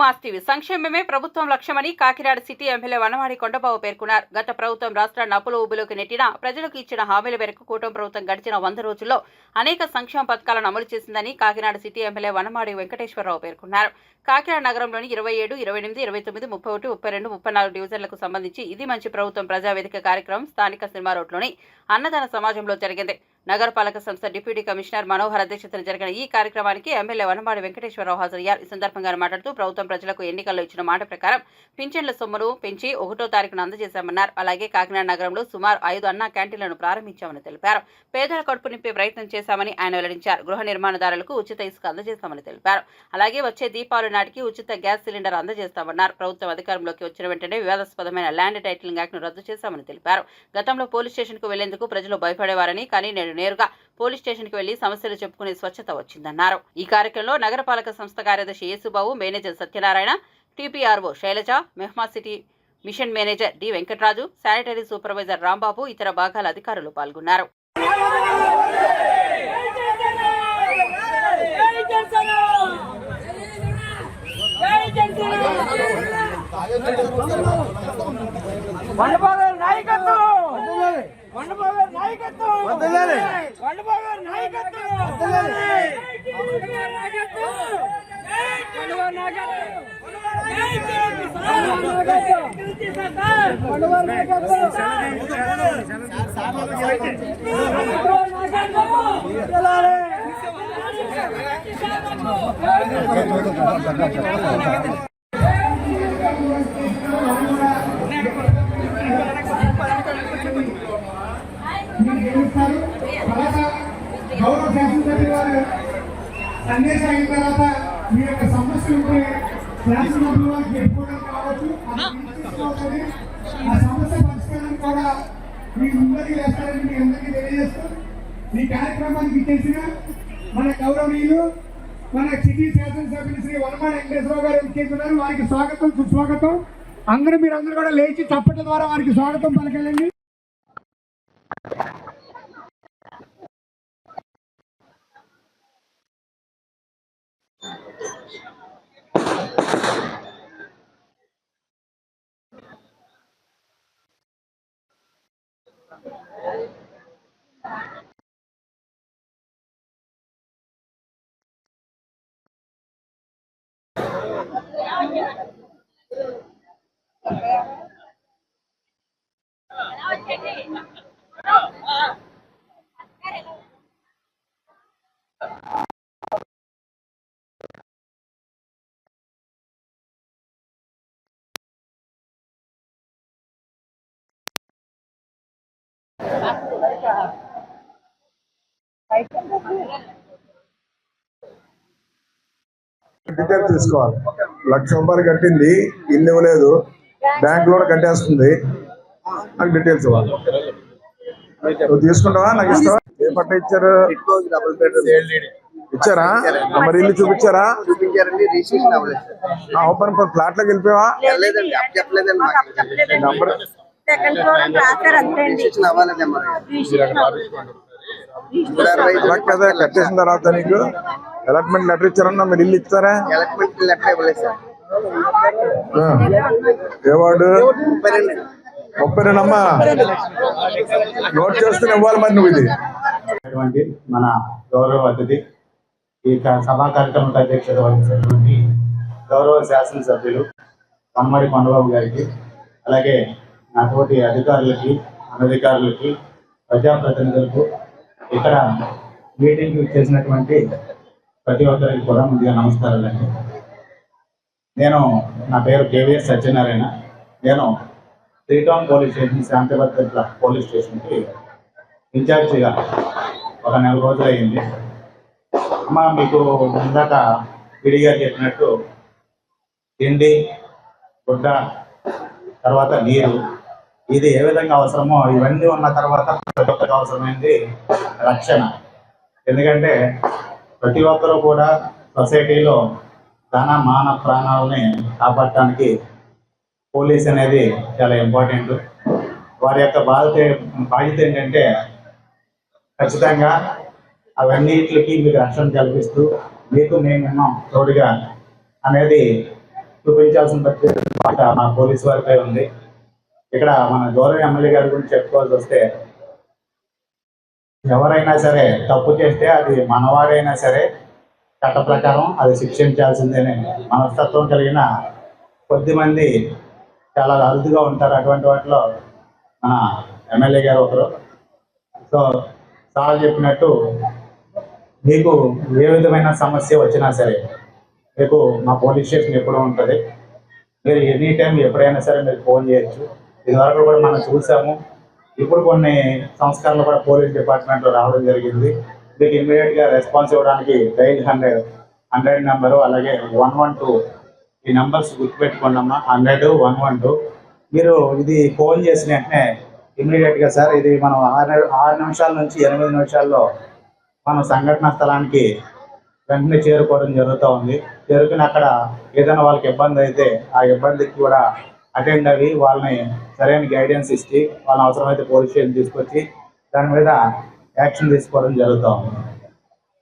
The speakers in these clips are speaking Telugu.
మాస్ టీవీ సంక్షేమమే ప్రభుత్వం లక్ష్యమని కాకినాడ సిటీ ఎమ్మెల్యే వనవాడి కొండబాబు పేర్కొన్నారు. గత ప్రభుత్వం రాష్ట్రాన్ని అప్పుల ఊబిలోకి నెట్టినా ప్రజలకు ఇచ్చిన హామీల మేరకు కూటమి ప్రభుత్వం గడిచిన వంద రోజుల్లో అనేక సంక్షేమ పథకాలను అమలు చేసిందని కాకినాడ సిటీ ఎమ్మెల్యే వనమాడి వెంకటేశ్వరరావు పేర్కొన్నారు. కాకినాడ నగరంలోని ఇరవై ఏడు ఇరవై ఎనిమిది ఇరవై తొమ్మిది ముప్పై ఒకటి ముప్పై రెండు ముప్పై నాలుగు డివిజన్లకు సంబంధించి ఇది మంచి ప్రభుత్వం ప్రజావేదిక కార్యక్రమం స్థానిక సినిమా రోడ్లోని అన్నదాన సమాజంలో జరిగింది. నగరపాలక సంస్థ డిప్యూటీ కమిషనర్ మనోహర్ అధ్యక్షతన జరిగిన ఈ కార్యక్రమానికి ఎమ్మెల్యే వనమాడి వెంకటేశ్వరరావు హాజరయ్యారు. ఈ సందర్భంగా మాట్లాడుతూ ప్రభుత్వం ప్రజలకు ఎన్నికల్లో ఇచ్చిన మాట ప్రకారం పింఛన్ల సొమ్మును పెంచి ఒకటో తారీఖున అందజేశామన్నారు. అలాగే కాకినాడ నగరంలో సుమారు ఐదు అన్నా క్యాంటీన్లను ప్రారంభించామని తెలిపారు. పేదల కడుపు నింపే ప్రయత్నం చేశామని ఆయన వెల్లడించారు. గృహ నిర్మాణదారులకు ఉచిత ఇసుక అందజేస్తామని తెలిపారు. అలాగే వచ్చే దీపావళి నాటికి ఉచిత గ్యాస్ సిలిండర్ అందజేస్తామన్నారు. ప్రభుత్వం అధికారంలోకి వచ్చిన వెంటనే వివాదాస్పదమైన ల్యాండ్ టైటిలింగ్ యాక్ట్ను రద్దు చేశామని తెలిపారు. గతంలో పోలీస్ స్టేషన్కు వెళ్ళేందుకు ప్రజలు భయపడేవారని కానీ నేడు నేరుగా పోలీస్ స్టేషన్కు వెళ్ళి సమస్యలు చెప్పుకునే స్వచ్ఛత వచ్చిందన్నారు. ఈ కార్యక్రమంలో నగరపాలక సంస్థ కార్యదర్శి Yesubabu manager Satyanarayana TPRO Sailaja మెహ్మా city mission manager D Venkataraju sanitary supervisor Rambabu ఇతర భాగాల అధికారులు పాల్గొన్నారు. నాయకత్వం! నాయకత్వం వండబాబు నాయకత్వం చేస్తారు తర్వాత గౌరవ శాసనసభ్యుల వారు సందేశం అయిన తర్వాత మీ యొక్క సమస్యలు ఉంటే శాసనసభ్యుల వారికి చెప్పుకోవడం కావచ్చు. ఆ సమస్య పరిష్కారం కూడా మీ ముందరికి వేస్తారని మీ అందరికీ తెలియజేస్తూ ఈ కార్యక్రమానికి ఇచ్చేసిన మన గౌరవనీయులు మన సిటీ శాసనసభ్యులు శ్రీ వనమాడ వెంకటేశ్వరరావు గారు ఇచ్చేస్తున్నారు వారికి స్వాగతం సుస్వాగతం. అందరూ మీరు అందరూ కూడా లేచి చప్పట్ల ద్వారా వారికి స్వాగతం పలకాలండి. Aye. డీటెయిల్స్ తీసుకోవాలి. లక్ష రూపాయలు కట్టింది ఇల్లు ఇవ్వలేదు. బ్యాంక్లో కట్టేస్తుంది. నాకు డీటెయిల్స్ ఇవ్వాలి. నువ్వు తీసుకుంటావా? నాకు ఇస్తావా? ఏ పట్ట ఇచ్చారు? ఇచ్చారా? మరి ఇల్లు చూపించారా? ఓపెన్ ప్లాట్లోకి వెళ్ళిపోయావా? నంబర్ కదా కట్టేసిన తర్వాత నీకు అలాట్మెంట్ లెటర్ ఇచ్చారన్నా మీరు ఇల్లు ఇస్తారా? ఎలక్ట్మెంట్ లెటర్ ఇవ్వలేదు సార్. ఆ. ఏ వార్డు? ముప్పై రెండు. ముప్పై రెండు అమ్మా నోట్ చేసుకుని ఇవ్వాలి మరి నువ్వు ఇది. మన గౌరవ అతిథి ఈ క- సభా కార్యక్రమానికి అధ్యక్షత వహించినటువంటి గౌరవ శాసనసభ్యులు కమ్మడి కొండబాబు గారికి అలాగే నా తోటి అధికారులకి అనధికారులకి ప్రజాప్రతినిధులకు ఇక్కడ మీటింగ్ చేసినటువంటి ప్రతి ఒక్కరికి కూడా ముందుగా నమస్కారాలండి. నేను నా పేరు కేవీఎస్ సత్యనారాయణ. నేను త్రీ టౌన్ పోలీస్ స్టేషన్ శాంతిభద్రత పోలీస్ స్టేషన్కి ఇన్ఛార్జిగా ఒక నెల రోజులు అయింది అమ్మ మీకు ఇందాక విడిగా చెప్పినట్టు తిండి గుడ్డ తర్వాత నీరు ఇది ఏ విధంగా అవసరమో ఇవన్నీ ఉన్న తర్వాత ప్రతి ఒక్కరికి అవసరమైంది రక్షణ. ఎందుకంటే ప్రతి ఒక్కరూ కూడా సొసైటీలో ధన మాన ప్రాణాలని కాపాడటానికి పోలీస్ అనేది చాలా ఇంపార్టెంట్. వారి యొక్క బాధ్యత బాధ్యత ఏంటంటే ఖచ్చితంగా అవన్నిటికి మీకు రక్షణ కల్పిస్తూ మీకు మేము తోడుగా అనేది చూపించాల్సిన బాధ్యత మా పోలీసు వారిపై ఉంది. ఇక్కడ మన గౌరవ ఎమ్మెల్యే గారి గురించి చెప్పుకోవాల్సి వస్తే ఎవరైనా సరే తప్పు చేస్తే అది మనవాడైనా సరే చట్ట ప్రకారం అది శిక్షించాల్సిందేనే మనస్తత్వం కలిగిన కొద్ది మంది చాలా అరుదుగా ఉంటారు అటువంటి వాటిలో మన ఎమ్మెల్యే గారు ఒకరు. సో సార్ చెప్పినట్టు మీకు ఏ విధమైన సమస్య వచ్చినా సరే మీకు మా పోలీస్ స్టేషన్ ఎప్పుడూ ఉంటుంది. మీరు ఎనీ టైం ఎప్పుడైనా సరే మీరు ఫోన్ చేయొచ్చు. ఇదివరకు కూడా మనం చూసాము. ఇప్పుడు కొన్ని సంస్కరణలు కూడా పోలీస్ డిపార్ట్మెంట్లో రావడం జరిగింది. మీకు ఇమ్మీడియట్గా రెస్పాన్స్ ఇవ్వడానికి డైల్ హండ్రెడ్ హండ్రెడ్ నెంబరు అలాగే వన్ వన్ టూ ఈ numbers గుర్తుపెట్టుకోండమ్మా. Hundred one one two. మీరు ఇది ఫోన్ చేసిన వెంటనే ఇమ్మీడియట్గా సార్ ఇది మనం ఆరు ఆరు నిమిషాల నుంచి ఎనిమిది నిమిషాల్లో మనం సంఘటన స్థలానికి వెంటనే చేరుకోవడం జరుగుతూ ఉంది చేరుకుని అక్కడ ఏదైనా వాళ్ళకి ఇబ్బంది అయితే ఆ ఇబ్బందికి కూడా అటెండ్ అయ్యి వాళ్ళని సరైన గైడెన్స్ ఇచ్చి వాళ్ళని అవసరమైతే పోలీస్ స్టేషన్ తీసుకొచ్చి దాని మీద యాక్షన్ తీసుకోవడం జరుగుతూ ఉంది.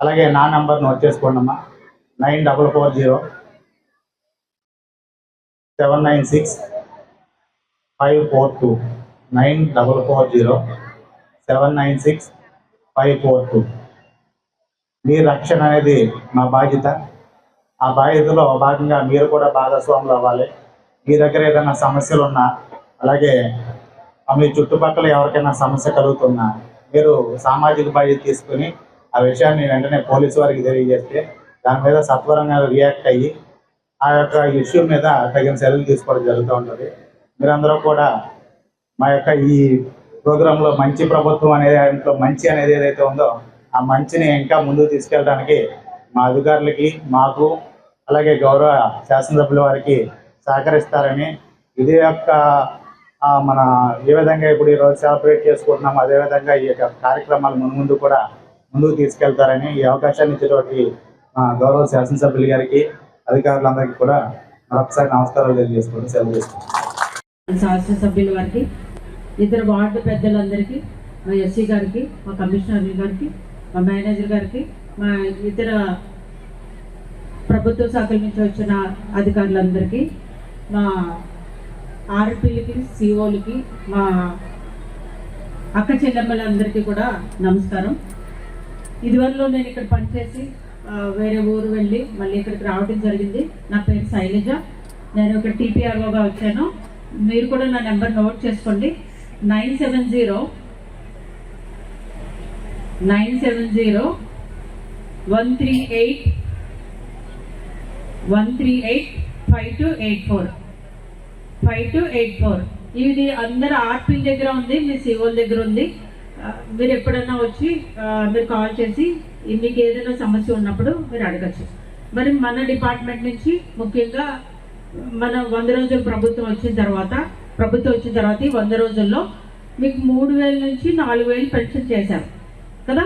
అలాగే నా నంబర్ నోట్ చేసుకోండి అమ్మా. Nine double four zero seven nine six five four two. Nine double four zero seven nine six five four two. మీ రక్షణ అనేది మా బాధ్యత. ఆ బాధ్యతలో భాగంగా మీరు కూడా భాగస్వాములు అవ్వాలి. మీ దగ్గర ఏదైనా సమస్యలు ఉన్నా అలాగే మీ చుట్టుపక్కల ఎవరికైనా సమస్య కలుగుతున్నా మీరు సామాజిక బాధ్యత తీసుకుని ఆ విషయాన్ని వెంటనే పోలీసు వారికి తెలియజేస్తే దాని మీద సత్వరంగా రియాక్ట్ అయ్యి ఆ యొక్క ఇష్యూ మీద తగిన చర్యలు తీసుకోవడం జరుగుతూ ఉంటుంది. మీరందరూ కూడా మా యొక్క ఈ ప్రోగ్రాంలో మంచి ప్రభుత్వం అనేది దాంట్లో మంచి అనేది ఏదైతే ఉందో ఆ మంచిని ఇంకా ముందుకు తీసుకెళ్ళడానికి మా అధికారులకి మాకు అలాగే గౌరవ శాసనసభ్యుల వారికి సహకరిస్తారని ఇది యొక్క మన ఏ విధంగా ఇప్పుడు ఈరోజు సెలబ్రేట్ చేసుకుంటున్నాం అదేవిధంగా ఈ యొక్క కార్యక్రమాలు ముందు ముందు కూడా ముందుకు తీసుకెళ్తారని ఈ అవకాశాన్ని ఇచ్చినటువంటి గౌరవ శాసనసభ్యులు గారికి అధికారులందరికీ కూడా మరొకసారి నమస్కారాలు తెలియజేసుకోవడం సెలవు చేసుకుంటాం శాసనసభ్యుల వారికి ఇద్దరు వార్డు పెద్దలందరికీ మా ఎస్సీ గారికి మా కమిషనర్ గారికి మా మేనేజర్ గారికి మా ఇతర ప్రభుత్వ శాఖల నుంచి వచ్చిన అధికారులందరికీ మా ఆర్పీలకి సిఓలకి మా అక్క చెల్లెమ్మలందరికీ కూడా నమస్కారం. ఇదివరలో నేను ఇక్కడ పనిచేసి వేరే ఊరు వెళ్ళి మళ్ళీ ఇక్కడికి రావడం జరిగింది. నా పేరు శైలజ. నేను ఇక్కడ టీపీఆర్ఓగా వచ్చాను. మీరు కూడా నా నెంబర్ నోట్ చేసుకోండి. Nine seven zero nine seven zero one three eight one three eight five two eight four. Five two eight four ఇది అందరు ఆర్పిల్ దగ్గర ఉంది మీ సివోల్ దగ్గర ఉంది. మీరు ఎప్పుడన్నా వచ్చి మీరు కాల్ చేసి మీకు ఏదైనా సమస్య ఉన్నప్పుడు మీరు అడగచ్చు. మరి మన డిపార్ట్మెంట్ నుంచి ముఖ్యంగా మన వంద రోజులు ప్రభుత్వం వచ్చిన తర్వాత ప్రభుత్వం వచ్చిన తర్వాత ఈ వంద రోజుల్లో మీకు మూడు వేల నుంచి నాలుగు వేలు పెన్షన్ చేశారు కదా?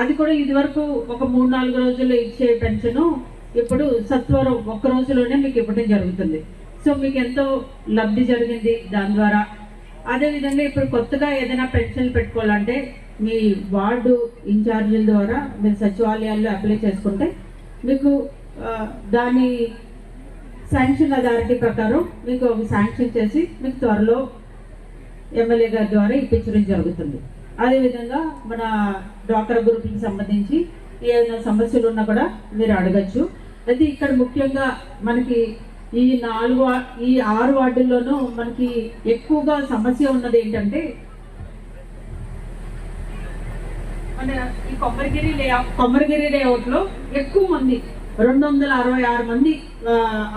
అది కూడా ఇదివరకు ఒక మూడు నాలుగు రోజుల్లో ఇచ్చే పెన్షను ఇప్పుడు సత్వరం ఒక్క రోజులోనే మీకు ఇవ్వడం జరుగుతుంది. సో మీకు ఎంతో లబ్ధి జరిగింది దాని ద్వారా. అదేవిధంగా ఇప్పుడు కొత్తగా ఏదైనా పెన్షన్ పెట్టుకోవాలంటే మీ వార్డు ఇన్ఛార్జీల ద్వారా మీరు సచివాలయాల్లో అప్లై చేసుకుంటే మీకు దాని శాంక్షన్ అథారిటీ ప్రకారం మీకు ఒక శాంక్షన్ చేసి మీకు త్వరలో ఎమ్మెల్యే గారి ద్వారా ఇప్పించడం జరుగుతుంది. అదేవిధంగా మన డ్వాక్రా గ్రూప్కి సంబంధించి ఏదైనా సమస్యలు ఉన్నా కూడా మీరు అడగచ్చు. అయితే ఇక్కడ ముఖ్యంగా మనకి ఈ నాలుగు ఈ ఆరు వార్డుల్లోనూ మనకి ఎక్కువగా సమస్య ఉన్నది ఏంటంటే మన ఈ కొమ్మరిగిరి లేఅవుట్ కొమ్మరిగిరి లేఅవుట్లో ఎక్కువ మంది రెండు వందల అరవై ఆరు మంది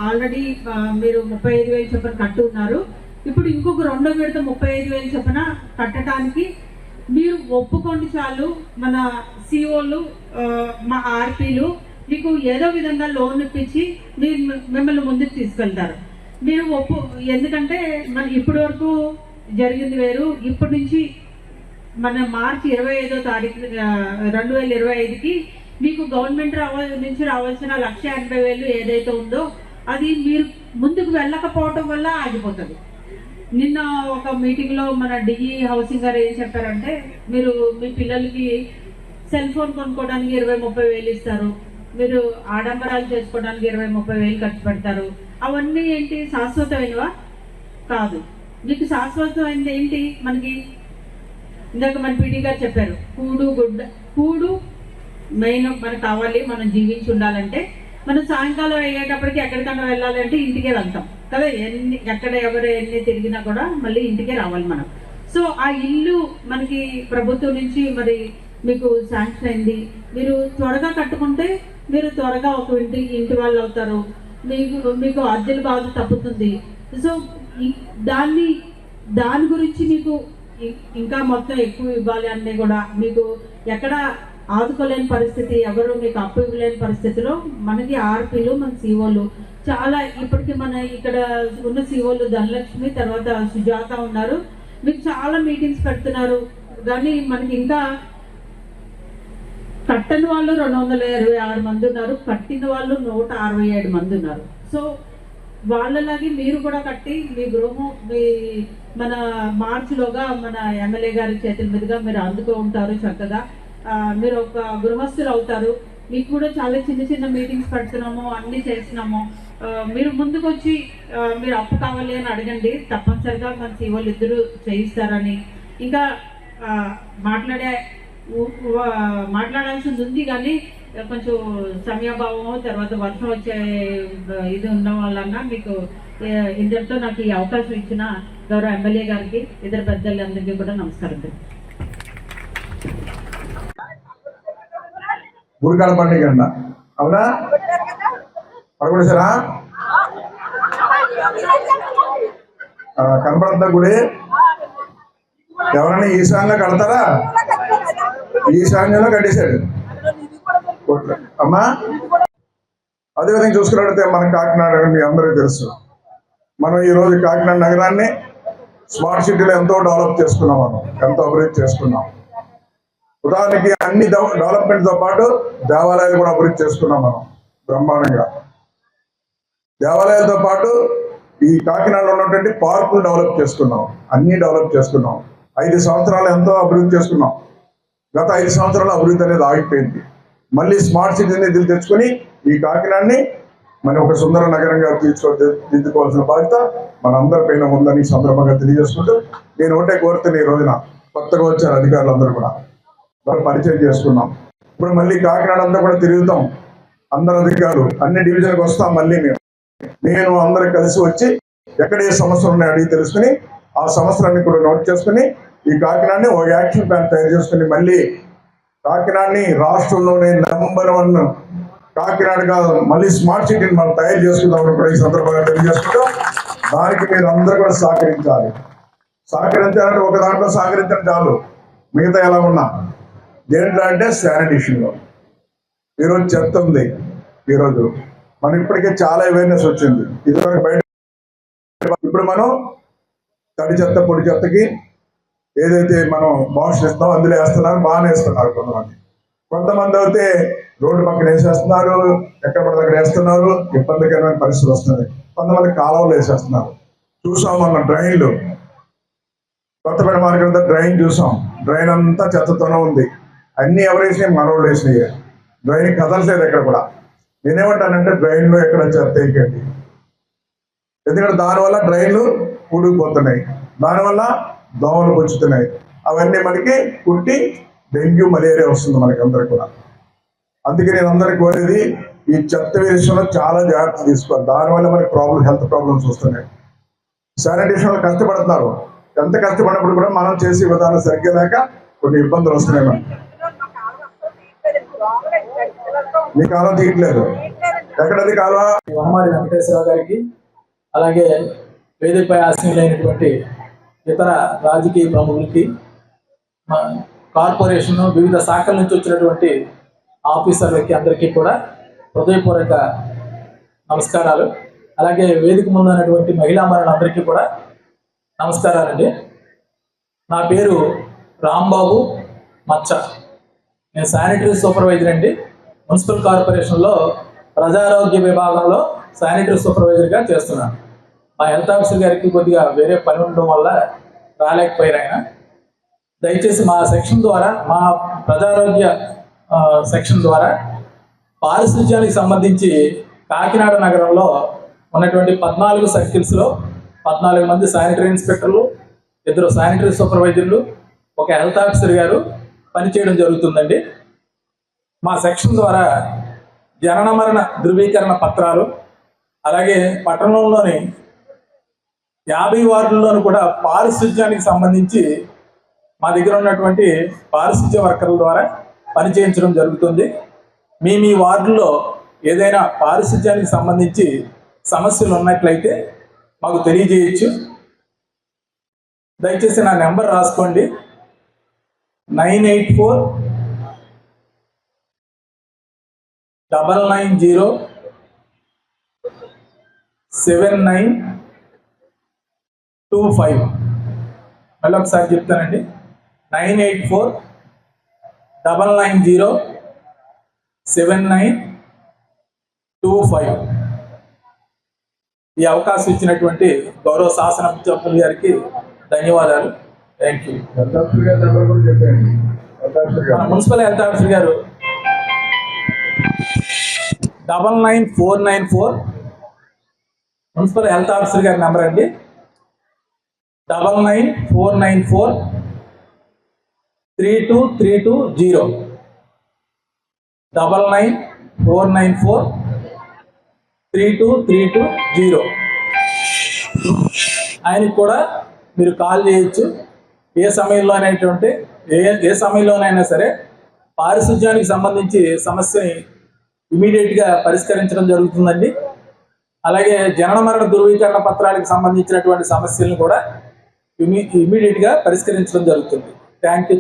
ఆల్రెడీ మీరు ముప్పై ఐదు వేలు చొప్పున కట్టున్నారు ఇప్పుడు ఇంకొక రెండో విడత ముప్పై ఐదు వేలు చొప్పున కట్టడానికి మీరు ఒప్పుకోండి చాలు మన సిఓలు మా ఆర్పీలు మీకు ఏదో విధంగా లోన్ ఇప్పించి మీరు మిమ్మల్ని ముందుకు తీసుకెళ్తారు. మీరు ఒప్పు ఎందుకంటే మన ఇప్పటి వరకు జరిగింది వేరు. ఇప్పటి నుంచి మన మార్చి ఇరవై ఐదో తారీఖు రెండు వేల ఇరవై ఐదుకి మీకు గవర్నమెంట్ రావ నుంచి రావాల్సిన లక్ష ఎనభై వేలు ఏదైతే ఉందో అది మీరు ముందుకు వెళ్ళకపోవటం వల్ల ఆగిపోతుంది. నిన్న ఒక మీటింగ్లో మన డిఈ హౌసింగ్ గారు ఏం చెప్పారంటే మీరు మీ పిల్లలకి సెల్ ఫోన్ కొనుక్కోవడానికి ఇరవై ముప్పై వేలు ఇస్తారు. మీరు ఆడంబరాలు చేసుకోవడానికి ఇరవై ముప్పై వేలు ఖర్చు పెడతారు. అవన్నీ ఏంటి? శాశ్వతమైనవా? కాదు. మీకు శాశ్వతమైనది ఏంటి? మనకి ఇందాక మన పీడి గారు చెప్పారు. కూడు గుడ్డ కూడు మెయిన్ మనకు కావాలి మనం జీవించి ఉండాలంటే మనం సాయంకాలం అయ్యేటప్పటికి ఎక్కడికన్నా వెళ్ళాలంటే ఇంటికే వెళ్తాం. కదా? ఎన్ని ఎక్కడ ఎవరు ఎన్ని తిరిగినా కూడా మళ్ళీ ఇంటికే రావాలి మనం. సో ఆ ఇల్లు మనకి ప్రభుత్వం నుంచి మరి మీకు శాంక్షన్ అయింది. మీరు త్వరగా కట్టుకుంటే మీరు త్వరగా ఒక ఇంటి ఇంటి వాళ్ళు అవుతారు. మీకు మీకు అద్దెల బాధ తప్పుతుంది. సో దాన్ని దాని గురించి మీకు ఇంకా మొత్తం ఎక్కువ ఇవ్వాలి అన్నీ కూడా మీకు ఎక్కడ ఆదుకోలేని పరిస్థితి ఎవరు మీకు అప్పు ఇవ్వలేని పరిస్థితిలో మనకి ఆర్పీలు మన సీఓలు చాలా ఇప్పటికి మన ఇక్కడ ఉన్న సీఓలు ధనలక్ష్మి తర్వాత సుజాత ఉన్నారు. మీకు చాలా మీటింగ్స్ పెడుతున్నారు. కానీ మనకి ఇంకా కట్టని వాళ్ళు రెండు వందల ఇరవై ఆరు మంది ఉన్నారు కట్టిన వాళ్ళు నూట అరవై ఏడు మంది ఉన్నారు. సో వాళ్ళలాగే మీరు కూడా కట్టి మీ గృహం మీ మన మార్చిలోగా మన ఎమ్మెల్యే గారి చేతుల మీదుగా మీరు అందుకో ఉంటారు చక్కగా. మీరు ఒక గృహస్థులు అవుతారు. మీకు కూడా చాలా చిన్న చిన్న మీటింగ్స్ పెడుతున్నాము అన్నీ చేస్తున్నాము. మీరు ముందుకు వచ్చి మీరు అప్పు కావాలి అని అడగండి. తప్పనిసరిగా మన సీఓలు ఇద్దరు చేయిస్తారని. ఇంకా మాట్లాడే మాట్లాడాల్సింది ఉంది కానీ కొంచెం సమయాభావము తర్వాత వర్షం వచ్చే ఇది ఉండడం వలన మీకు ఇద్దరితో నాకు ఈ అవకాశం ఇచ్చిన గౌరవ ఎమ్మెల్యే గారికి ఇద్దరు పెద్దలందరికీ కూడా నమస్కారం గురికాల పండుగ అవునా? పడగొడేసారా కనపడద్దా గుడి? ఎవరైనా ఈశాన్లో కడతారా? ఈశాన్యంలో కట్టేశాడు. అమ్మా అదేవిధంగా చూసుకున్నట్లయితే మన కాకినాడ మీ అందరికీ తెలుసు. మనం ఈ రోజు కాకినాడ నగరాన్ని స్మార్ట్ సిటీలో ఎంతో డెవలప్ చేసుకున్నాం మనం ఎంతో అభివృద్ధి చేసుకున్నాం. ఉదాహరణకి అన్ని డెవలప్మెంట్తో పాటు దేవాలయాలు కూడా అభివృద్ధి చేసుకున్నాం మనం బ్రహ్మాండంగా. దేవాలయాలతో పాటు ఈ కాకినాడలో ఉన్నటువంటి పార్కులు డెవలప్ చేసుకున్నాం అన్నీ డెవలప్ చేసుకున్నాం. ఐదు సంవత్సరాలు ఎంతో అభివృద్ధి చేసుకున్నాం. గత ఐదు సంవత్సరాల అభివృద్ధి అనేది ఆగిపోయింది. మళ్ళీ స్మార్ట్ సిటీ నిధులు తెచ్చుకొని ఈ కాకినాడని మనం ఒక సుందర నగరంగా తీర్చుకో దిద్దుకోవాల్సిన బాధ్యత మనందరి పైన ఉందని సందర్భంగా తెలియజేసుకుంటూ నేను ఒకటే కోరుతున్న ఈ రోజున కొత్తగా వచ్చారు అధికారులందరూ కూడా మనం పరిచయం చేసుకున్నాం. ఇప్పుడు మళ్ళీ కాకినాడ అంతా కూడా తిరుగుతాం. అందరు అధికారులు అన్ని డివిజన్కి వస్తాం మళ్ళీ మేము. నేను అందరు కలిసి వచ్చి ఎక్కడ ఏ సమస్యలు ఉన్నాయో అడిగి తెలుసుకుని ఆ సమస్యలన్నీ కూడా నోట్ చేసుకుని ఈ కాకినాడని ఒక యాక్షన్ ప్లాన్ తయారు చేసుకుని మళ్ళీ కాకినాడని రాష్ట్రంలోనే నెంబర్ వన్ కాకినాడగా మళ్ళీ స్మార్ట్ సిటీని మనం తయారు చేసుకుందామని కూడా ఈ సందర్భంగా తెలియజేసుకుంటాం దానికి మీరు అందరూ కూడా సహకరించాలి. సహకరించాలంటే ఒక దాంట్లో సహకరించడం చాలు. మిగతా ఎలా ఉన్నా. దేంట్లో అంటే శానిటేషన్లో. ఈరోజు చెత్త ఉంది. ఈరోజు మనం ఇప్పటికే చాలా అవేర్నెస్ వచ్చింది. ఇదివరకు బయట ఇప్పుడు మనం తడి చెత్త పొడి చెత్తకి ఏదైతే మనం మోషన్ ఇస్తామో అందులో వేస్తున్నారు బాగానే వేస్తున్నారు కొంతమంది. కొంతమంది అయితే రోడ్డు పక్కన వేసేస్తున్నారు ఎక్కడ పడితే అక్కడ వేస్తున్నారు ఇబ్బందికరమైన పరిస్థితులు వస్తున్నాయి. కొంతమంది కాలువలు వేసేస్తున్నారు. చూసాం మనం డ్రైన్లు కొత్తపేట మార్కెట్ దగ్గర డ్రైన్ చూసాం. డ్రైన్ అంతా చెత్తతోనే ఉంది. అన్ని ఎవరు వేసినాయి మనోళ్ళు వేసినాయి. డ్రైన్ కదలలేదు ఎక్కడ కూడా. నేనేమంటానంటే డ్రైన్లో ఎక్కడ చెత్త వేయకండి. ఎందుకంటే దానివల్ల డ్రైన్లు ఊడిపోతున్నాయి దానివల్ల దోమలు పొచ్చుతున్నాయి. అవన్నీ మనకి కుట్టి డెంగ్యూ మలేరియా వస్తుంది మనకి అందరికి కూడా. అందుకే నేను అందరికి కోరేది ఈ చెత్త విషయంలో చాలా జాగ్రత్త తీసుకోవాలి. దానివల్ల మనకి ప్రాబ్లం హెల్త్ ప్రాబ్లమ్స్ వస్తున్నాయి. శానిటేషన్లో వాళ్ళు కష్టపడుతున్నారు. ఎంత కష్టపడినప్పుడు కూడా మనం చేసే విధానం సరిగ్గా లేక కొన్ని ఇబ్బందులు వస్తున్నాయి మనకి. మీ కాలం తీయట్లేదు. ఎక్కడది కాలువ వనమాడి వెంకటేశ్వరరావు గారికి అలాగే వేదికపై ఆశీనులైనటువంటి ఇతర రాజకీయ ప్రముఖులకి కార్పొరేషన్ వివిధ శాఖల నుంచి వచ్చినటువంటి ఆఫీసర్లకి అందరికీ కూడా హృదయపూర్వక నమస్కారాలు. అలాగే వేదిక ముందు ఉన్నటువంటి మహిళా మరణులందరికీ కూడా నమస్కారాలండి. నా పేరు రాంబాబు మచ్చ. నేను శానిటరీ సూపర్వైజర్ అండి. మున్సిపల్ కార్పొరేషన్లో ప్రజారోగ్య విభాగంలో శానిటరీ సూపర్వైజర్గా చేస్తున్నాను. మా హెల్త్ ఆఫీసర్ గారికి కొద్దిగా వేరే పని ఉండడం వల్ల రాలేకపోయారు ఆయన. దయచేసి మా సెక్షన్ ద్వారా మా ప్రజారోగ్య సెక్షన్ ద్వారా పారిశుధ్యానికి సంబంధించి కాకినాడ నగరంలో ఉన్నటువంటి పద్నాలుగు సర్కిల్స్లో పద్నాలుగు మంది శానిటరీ ఇన్స్పెక్టర్లు ఇద్దరు శానిటరీ సూపర్వైజర్లు ఒక హెల్త్ ఆఫీసర్ గారు పనిచేయడం జరుగుతుందండి. మా సెక్షన్ ద్వారా జనన మరణ ధృవీకరణ పత్రాలు అలాగే పట్టణంలోని యాభై వార్డుల్లోనూ కూడా పారిశుధ్యానికి సంబంధించి మా దగ్గర ఉన్నటువంటి పారిశుధ్య వర్కర్ల ద్వారా పనిచేయించడం జరుగుతుంది. మీ మీ వార్డులో ఏదైనా పారిశుధ్యానికి సంబంధించి సమస్యలు ఉన్నట్లయితే మాకు తెలియజేయచ్చు. దయచేసి నా నెంబర్ రాసుకోండి. Nine eight four double nine zero seven nine two five మళ్ళీ ఒకసారి చెప్తానండి. Nine eight four double nine zero seven nine two five ఈ అవకాశం ఇచ్చినటువంటి గౌరవ శాసన సభ్యులు గారికి ధన్యవాదాలు. థ్యాంక్ యూ మన మున్సిపల్ హెల్త్ ఆఫీసర్ గారు double nine four nine four municipal health officer గారి నెంబర్ అండి. Double nine four nine four three two three two zero double nine four nine four three two three two zero ఆయనకు కూడా మీరు కాల్ చేయొచ్చు. ఏ సమయంలో అనేటువంటి ఏ ఏ సమయంలోనైనా సరే పారిశుధ్యానికి సంబంధించి సమస్యని ఇమీడియట్గా పరిష్కరించడం జరుగుతుందండి. అలాగే జనన మరణ ధృవీకరణ పత్రాలకు సంబంధించినటువంటి సమస్యలను కూడా ఇమీ ఇమీడియట్గా పరిష్కరించడం జరుగుతుంది. Thank you